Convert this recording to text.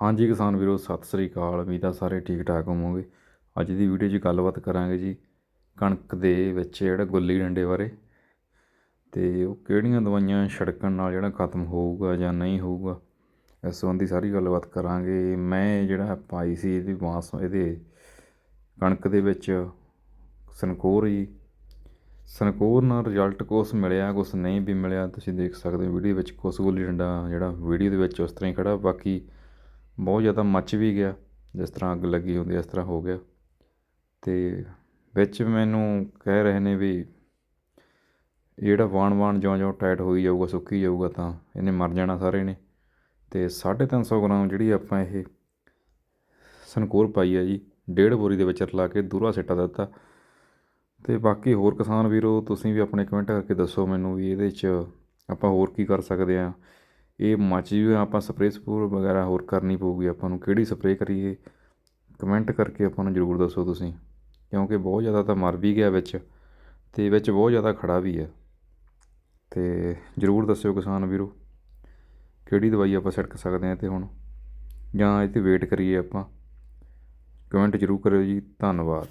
ਹਾਂਜੀ ਕਿਸਾਨ ਵੀਰੋ, ਸਤਿ ਸ੍ਰੀ ਅਕਾਲ। ਉਮੀਦ ਆ ਸਾਰੇ ਠੀਕ ਠਾਕ ਹੋਵੋਗੇ। ਅੱਜ ਦੀ ਵੀਡੀਓ 'ਚ ਗੱਲਬਾਤ ਕਰਾਂਗੇ ਜੀ ਕਣਕ ਦੇ ਵਿੱਚ ਜਿਹੜਾ ਗੁੱਲੀ ਡੰਡੇ ਬਾਰੇ ਅਤੇ ਉਹ ਕਿਹੜੀਆਂ ਦਵਾਈਆਂ ਛਿੜਕਣ ਨਾਲ ਜਿਹੜਾ ਖਤਮ ਹੋਊਗਾ ਜਾਂ ਨਹੀਂ ਹੋਊਗਾ, ਇਸ ਸੰਬੰਧੀ ਸਾਰੀ ਗੱਲਬਾਤ ਕਰਾਂਗੇ। ਮੈਂ ਜਿਹੜਾ ਪਾਈ ਸੀ, ਇਹਦੀ ਬਾਂਸ, ਇਹਦੇ ਕਣਕ ਦੇ ਵਿੱਚ ਸਨਕੋਰ ਜੀ। ਸਨਕੋਰ ਨਾਲ ਰਿਜ਼ਲਟ ਕੁਛ ਮਿਲਿਆ, ਕੁਛ ਨਹੀਂ ਵੀ ਮਿਲਿਆ। ਤੁਸੀਂ ਦੇਖ ਸਕਦੇ ਹੋ ਵੀਡੀਓ ਵਿੱਚ ਕੁਛ ਗੁੱਲੀ ਡੰਡਾ ਜਿਹੜਾ ਵੀਡੀਓ ਦੇ ਵਿੱਚ ਉਸ ਤਰ੍ਹਾਂ ਹੀ ਖੜਾ ਬਾਕੀ ਬਹੁਤ ਜ਼ਿਆਦਾ ਮੱਚ ਵੀ ਗਿਆ, ਜਿਸ ਤਰ੍ਹਾਂ ਅੱਗ ਲੱਗੀ ਹੁੰਦੀ ਇਸ ਤਰ੍ਹਾਂ ਹੋ ਗਿਆ। ਅਤੇ ਵਿੱਚ ਮੈਨੂੰ ਕਹਿ ਰਹੇ ਨੇ ਵੀ ਜਿਹੜਾ ਵਾਣ ਵਾਣ ਜਿਉਂ ਜਿਉਂ ਟਾਈਟ ਹੋਈ ਜਾਊਗਾ, ਸੁੱਕੀ ਜਾਊਗਾ, ਤਾਂ ਇਹਨੇ ਮਰ ਜਾਣਾ ਸਾਰੇ ਨੇ। ਅਤੇ ਸਾਢੇ ਤਿੰਨ ਸੌ ਗ੍ਰਾਮ ਜਿਹੜੀ ਆਪਾਂ ਇਹ ਸਨਕੋਰ ਪਾਈ ਆ ਜੀ, ਡੇਢ ਬੋਰੀ ਦੇ ਵਿੱਚ ਰਲਾ ਕੇ ਦੂਰਾ ਸਿੱਟਾ ਦਿੱਤਾ। ਅਤੇ ਬਾਕੀ ਹੋਰ ਕਿਸਾਨ ਵੀਰੋ, ਤੁਸੀਂ ਵੀ ਆਪਣੇ ਕਮੈਂਟ ਕਰਕੇ ਦੱਸੋ ਮੈਨੂੰ ਵੀ ਇਹਦੇ 'ਚ ਆਪਾਂ ਹੋਰ ਕੀ ਕਰ ਸਕਦੇ ਹਾਂ ਇਹ ਮੱਚ ਜੂਗਾ ਆਪਾਂ ਸਪਰੇਅ ਸਪੂਰ ਵਗੈਰਾ ਹੋਰ ਕਰਨੀ ਪਊਗੀ, ਆਪਾਂ ਨੂੰ ਕਿਹੜੀ ਸਪਰੇਅ ਕਰੀਏ? ਕਮੈਂਟ ਕਰਕੇ ਆਪਾਂ ਨੂੰ ਜ਼ਰੂਰ ਦੱਸੋ ਤੁਸੀਂ। ਕਿਉਂਕਿ ਬਹੁਤ ਜ਼ਿਆਦਾ ਤਾਂ ਮਰ ਵੀ ਗਿਆ ਵਿੱਚ ਅਤੇ ਵਿੱਚ ਬਹੁਤ ਜ਼ਿਆਦਾ ਖੜਾ ਵੀ ਹੈ। ਅਤੇ ਜ਼ਰੂਰ ਦੱਸਿਓ ਕਿਸਾਨ ਵੀਰੋ, ਕਿਹੜੀ ਦਵਾਈ ਆਪਾਂ ਛਿੜਕ ਸਕਦੇ ਹਾਂ ਤੇ ਹੁਣ? ਜਾਂ ਇਹ 'ਤੇ ਵੇਟ ਕਰੀਏ ਆਪਾਂ? ਕਮੈਂਟ ਜ਼ਰੂਰ ਕਰਿਓ ਜੀ, ਧੰਨਵਾਦ।